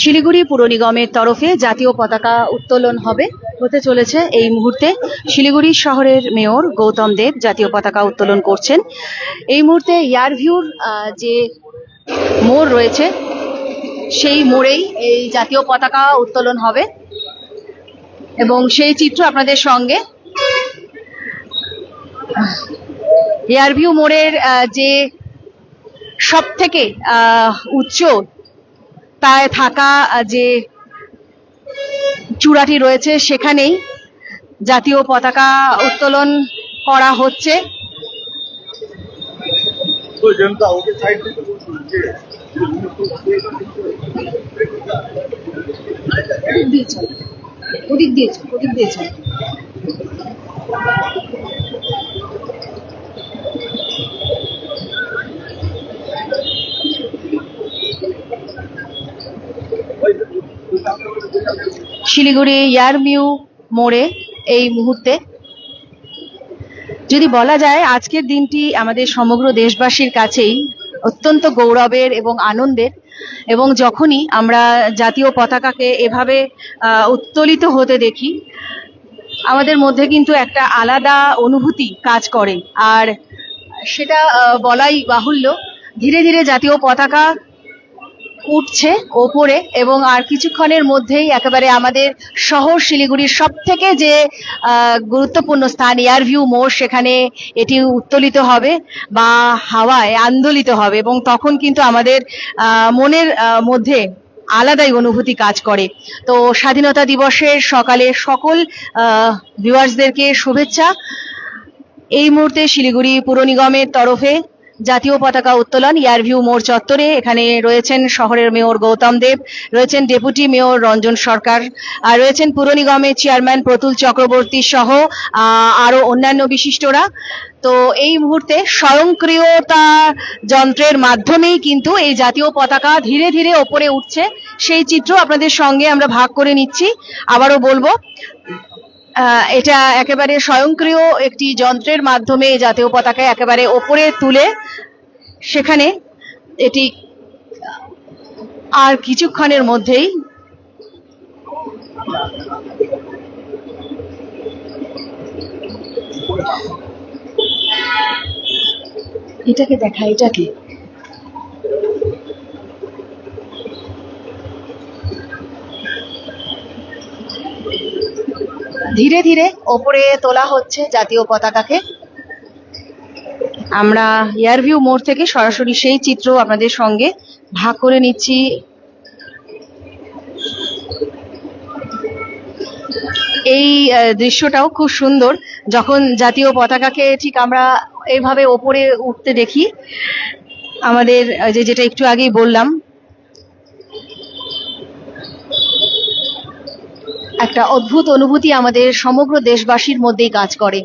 শিলিগুড়ি পুর নিগমের তরফে জাতীয় পতাকা উত্তোলন হবে, হতে চলেছে এই মুহূর্তে। শিলিগুড়ি শহরের মেয়র গৌতম দেব জাতীয় পতাকা উত্তোলন করছেন। এই মুহূর্তে ইয়ারভিউর যে মোড় রয়েছে, সেই মোড়েই এই জাতীয় পতাকা উত্তোলন হবে। এবং সেই চিত্র আপনাদের সঙ্গে এয়ারভিউ মোড়ের যে সব থেকে উচ্চ রাস্তায় থাকা যে চূড়াটি রয়েছে সেখানেই জাতীয় পতাকা উত্তোলন করা হচ্ছে। ওদিক দিয়েছে চল। ওদিক দিয়ে চল। শিলিগুড়ি ইয়ারমিউ মোড়ে এই মুহূর্তে। যদি বলা যায়, আজকের দিনটি আমাদের সমগ্র দেশবাসীর কাছেই অত্যন্ত গৌরবের এবং আনন্দের এবং যখনই আমরা জাতীয় পতাকাকে এভাবে উত্তোলিত হতে দেখি, আমাদের মধ্যে কিন্তু একটা আলাদা অনুভূতি কাজ করে। আর সেটা বলাই বাহুল্য। ধীরে ধীরে জাতীয় পতাকা উঠছে ওপরে এবং আর কিছুক্ষণের মধ্যেই একেবারে আমাদের শহর শিলিগুড়ির সব থেকে যে গুরুত্বপূর্ণ স্থান, এয়ারভিউ মোড়, সেখানে এটি উত্তোলিত হবে বা হাওয়ায় আন্দোলিত হবে এবং তখন কিন্তু আমাদের মনের মধ্যে আলাদাই অনুভূতি কাজ করে। তো স্বাধীনতা দিবসের সকালে সকল ভিউয়ার্সদেরকে শুভেচ্ছা। এই মুহূর্তে শিলিগুড়ি পুর নিগমের তরফে জাতীয় পতাকা উত্তোলন ইয়ারভিউ মোড় চত্বরে এখানে রয়েছেন শহরের মেয়র গৌতম দেব রয়েছেন ডেপুটি মেয়র রঞ্জন সরকার আর রয়েছেন পুর নিগমের চেয়ারম্যান প্রতুল চক্রবর্তী সহ আহ, আরও অন্যান্য বিশিষ্টরা। তো এই মুহূর্তে স্বয়ংক্রিয়তা যন্ত্রের মাধ্যমেই কিন্তু এই জাতীয় পতাকা ধীরে ধীরে ওপরে উঠছে। সেই চিত্র আপনাদের সঙ্গে আমরা ভাগ করে নিচ্ছি। আবারও বলব এটা একেবারে স্বয়ংক্রিয় একটি যন্ত্রের মাধ্যমে জাতীয় পতাকা একেবারে ওপরে তুলে সেখানে এটি আর কিছুক্ষণের মধ্যেই এটাকে দেখা, এটাকে। ধীরে ধীরে ওপরে তোলা হচ্ছে জাতীয় পতাকাকে। আমরা এয়ারভিউ মোড় থেকে সরাসরি সেই চিত্র আপনাদের সঙ্গে ভাগ করে নিচ্ছি। এই দৃশ্যটাও খুব সুন্দর। যখন জাতীয় পতাকাকে ঠিক আমরা এইভাবে ওপরে উঠতে দেখি, আমাদের যে যেটা একটু আগেই বললাম একটা অদ্ভুত অনুভূতি আমাদের সমগ্র দেশবাসীর মধ্যেই কাজ করে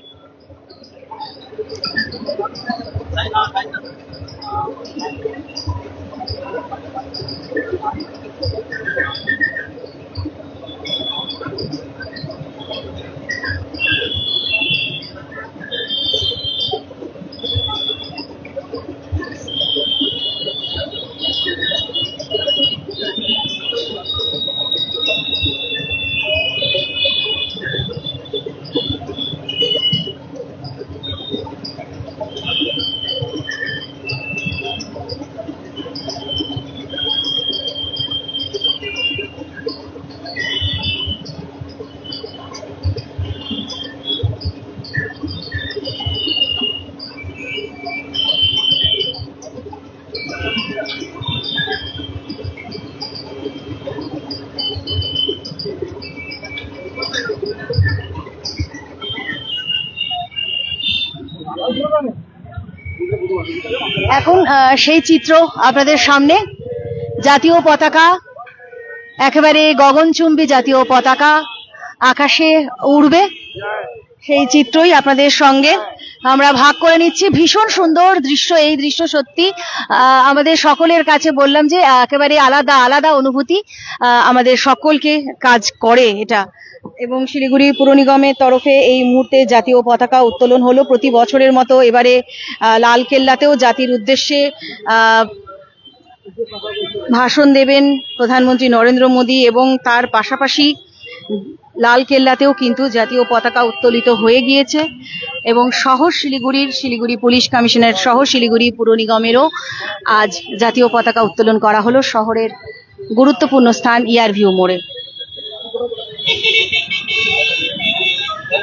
এখন আহ, সেই চিত্র আপনাদের সামনে। জাতীয় পতাকা, একেবারে গগনচুম্বী জাতীয় পতাকা আকাশে উড়বে। সেই চিত্রই আপনাদের সঙ্গে আমরা ভাগ করে নিচ্ছি। ভীষণ সুন্দর দৃশ্য, এই দৃশ্য সত্যি। আমাদের সকলের কাছে বললাম যে, একেবারে আলাদা আলাদা অনুভূতি আমাদের সকলকে কাজ করে এটা। এবং শিলিগুড়ি পুর নিগমের তরফে এই মুহূর্তে জাতীয় পতাকা উত্তোলন হলো। প্রতি বছরের মতো এবারে আহ, লাল কেল্লাতেও জাতির উদ্দেশ্যে ভাষণ দেবেন প্রধানমন্ত্রী নরেন্দ্র মোদী এবং তার পাশাপাশি লাল কেল্লাতেও কিন্তু জাতীয় পতাকা উত্তোলিত হয়ে গিয়েছে এবং শহর শিলিগুড়ির শিলিগুড়ি পুলিশ কমিশনার সহ শিলিগুড়ি পুর নিগমেরও আজ জাতীয় পতাকা উত্তোলন করা হলো। শহরের গুরুত্বপূর্ণ স্থান ইয়ারভিউ মোড়ে।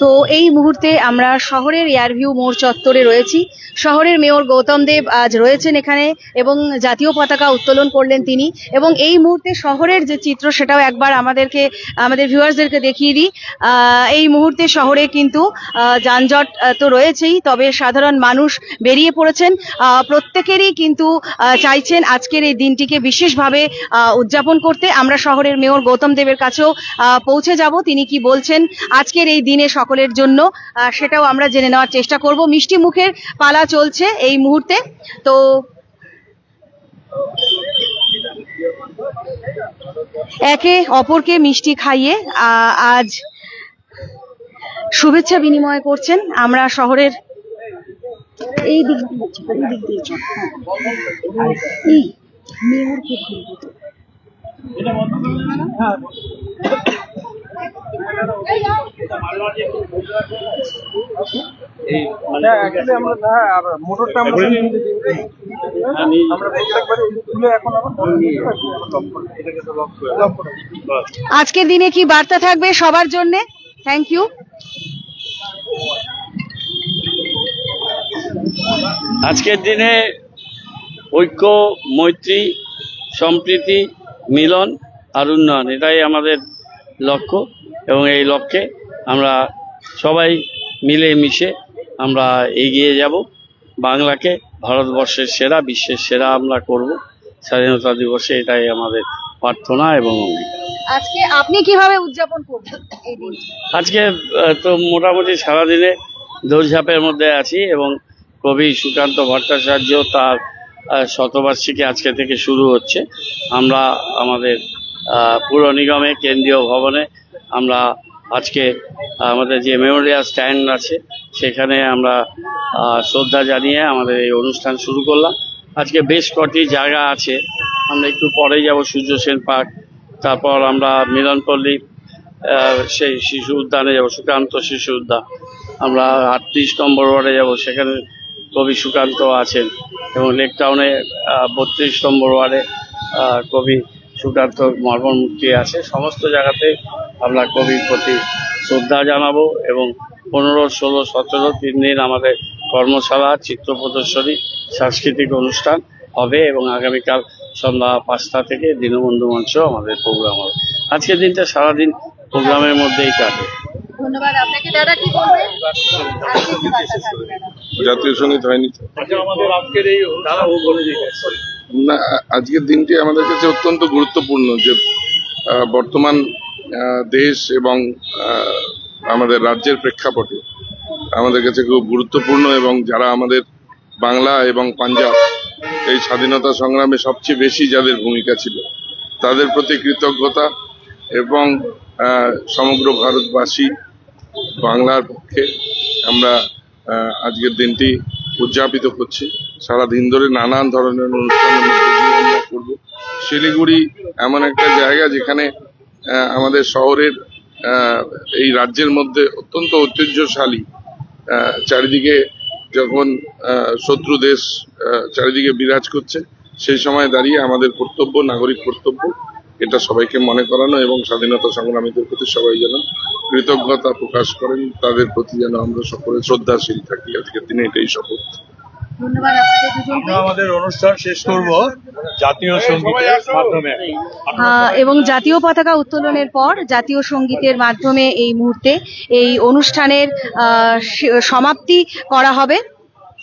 তো এই মুহূর্তে আমরা শহরের এয়ারভিউ মোড় চত্বরে রয়েছি। শহরের মেয়র গৌতম দেব আজ রয়েছেন এখানে এবং জাতীয় পতাকা উত্তোলন করলেন তিনি এবং এই মুহূর্তে শহরের যে চিত্র সেটাও একবার আমাদেরকে, আমাদের ভিউয়ার্সদেরকে দেখিয়ে দিই। এই মুহূর্তে শহরে কিন্তু যানজট তো রয়েছেই, তবে সাধারণ মানুষ বেরিয়ে পড়েছেন। প্রত্যেকেরই কিন্তু চাইছেন আজকের এই দিনটিকে বিশেষভাবে উদযাপন করতে। আমরা শহরের মেয়র গৌতম দেবের কাছেও পৌঁছে যাব। তিনি কি বলছেন, আজকের এই দিনে সকলের জন্য সেটাও আমরা জেনে নেওয়ার চেষ্টা করব। মিষ্টি মুখের পালা চলছে এই মুহূর্তে। তো একে অপরকে মিষ্টি খাইয়ে আজ শুভেচ্ছা বিনিময় করছেন আমরা শহরের এই দিক এই ঘুরবো তো। মানে actually আমরা না, আর মোটরটা আমরা আমরা প্রত্যেকবারই এই যে তুলে এখন আবার বন্ধ করে রাখি, আবার lock করে দিই। এটাকে তো lock করে- lock করে দিই। বাস। আজকের দিনে কি বার্তা থাকবে সবার জন্য থ্যাংক ইউ আজকের দিনে ঐক্য মৈত্রী সম্প্রীতি মিলন আর উন্নয়ন এটাই আমাদের লক্ষ্য এবং এই লক্ষ্যে আমরা সবাই মিলে মিশে আমরা এগিয়ে যাব। বাংলাকে ভারতবর্ষের সেরা বিশ্বের সেরা আমরা করব। স্বাধীনতা দিবসে এটাই আমাদের প্রার্থনা এবং অঙ্গীকার। আজকে আপনি কীভাবে উদযাপন করবেন আজকে তো মোটামুটি সারাদিনে দৌড়ঝাঁপের মধ্যে আছি এবং কবি সুকান্ত ভট্টাচার্য তার শতবার্ষিকী আজকে থেকে শুরু হচ্ছে। আমরা আমাদের পুর নিগমে, কেন্দ্রীয় ভবনে আমরা আজকে আমাদের যে মেমোরিয়াল স্ট্যান্ড আছে, সেখানে আমরা শ্রদ্ধা জানিয়ে আমাদের এই অনুষ্ঠান শুরু করলাম। আজকে বেশ কটি জায়গা আছে, আমরা একটু পরে যাব সূর্য সেন পার্ক, তারপর আমরা মিলনপল্লী সেই শিশু উদ্যানে যাব, সুকান্ত শিশু উদ্যান। আমরা আটত্রিশ নম্বর ওয়ার্ডে যাব, সেখানে কবি সুকান্ত আছেন এবং লেক টাউনে বত্রিশ নম্বর ওয়ার্ডে কবি সুকান্ত মুক্তি আছে। সমস্ত জায়গাতে আমরা কবির প্রতি শ্রদ্ধা জানাব এবং পনেরো ষোলো সতেরো তিন দিন আমাদের কর্মশালা চিত্র প্রদর্শনী সাংস্কৃতিক অনুষ্ঠান হবে এবং আগামীকাল সন্ধ্যা পাঁচটা থেকে দীনবন্ধু মঞ্চ আমাদের প্রোগ্রাম হবে। আজকের দিনটা সারাদিন প্রোগ্রামের মধ্যেই কাটে। ধন্যবাদ। আপনাকে দাদা কি বলবেন? আজকে কি বার্তা থাকবে দাদা? জাতীয় সংগীত হয়নি তো। আচ্ছা আমাদের আজকের এই দাদা ও বলে দিই না, আজকের দিনটি আমাদের কাছে অত্যন্ত গুরুত্বপূর্ণ যে বর্তমান দেশ এবং আমাদের রাজ্যের প্রেক্ষাপটে আমাদের কাছে খুব গুরুত্বপূর্ণ এবং যারা আমাদের বাংলা এবং পাঞ্জাব এই স্বাধীনতা সংগ্রামে সবচেয়ে বেশি যাদের ভূমিকা ছিল, তাদের প্রতি কৃতজ্ঞতা এবং সমগ্র ভারতবাসী, বাংলার পক্ষে আমরা আজকের দিনটি উদযাপিত করছি। সারা দিন ধরে নানান ধরনের অনুষ্ঠানের মধ্যে দিয়ে আমরা করব। শিলিগুড়ি এমন একটা জায়গা যেখানে আমাদের শহরের এই রাজ্যের মধ্যে অত্যন্ত ঐতিহ্যশালী চারিদিকে যখন শত্রু দেশ চারিদিকে বিরাজ করছে, সেই সময় দাঁড়িয়ে আমাদের কর্তব্য, নাগরিক কর্তব্য এটা সবাইকে মনে করানো এবং স্বাধীনতা সংগ্রামীদের প্রতি সবাই যেন কৃতজ্ঞতা প্রকাশ করেন তাদের প্রতি যেন আমরা সকলে শ্রদ্ধাশীল থাকি। আজকের দিনে এটাই শপথ। ধন্যবাদ আপনাদের দুজনকে। আমরা আমাদের অনুষ্ঠান শেষ করব জাতীয় সঙ্গীতের মাধ্যমে। আহ, এবং জাতীয় পতাকা উত্তোলনের পর জাতীয় সঙ্গীতের মাধ্যমে এই মুহূর্তে এই অনুষ্ঠানের আহ, সমাপ্তি করা হবে।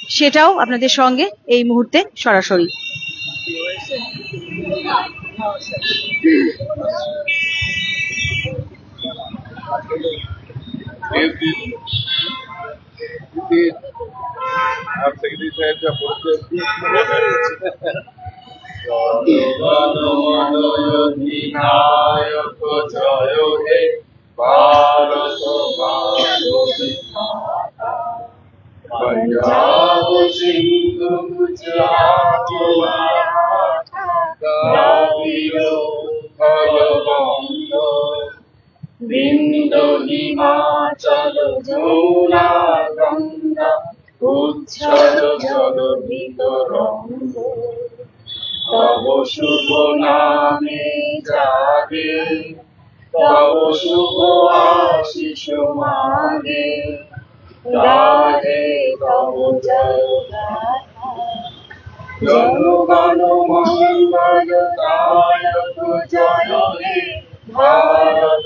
সেটাও আপনাদের সঙ্গে এই মুহূর্তে সরাসরি। আর সেক্রেটারি সাহেব যা বলছেন হিমাচল যমুনা গঙ্গা উচ্ছল জল বিতরঙ্গ তব শুভ নামে জাগে, তব শুভ আশিস মাগে গাহে তব জয়। জনগণ মঙ্গল জয় ভারত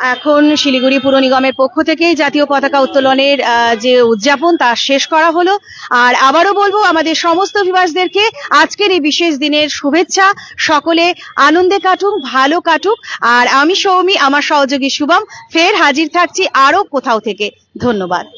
এখন শিলিগুড়ি পুর নিগমের পক্ষ থেকে জাতীয় পতাকা উত্তোলনের যে উদযাপন, তা শেষ করা হলো। আর আবারও বলব, আমাদের সমস্ত অভিবাসদেরকে আজকের এই বিশেষ দিনের শুভেচ্ছা। সকলে আনন্দে কাটুক, ভালো কাটুক। আর আমি সৌমি, আমার সহযোগী শুভম। ফের হাজির থাকছি আরও কোথাও থেকে। ধন্যবাদ।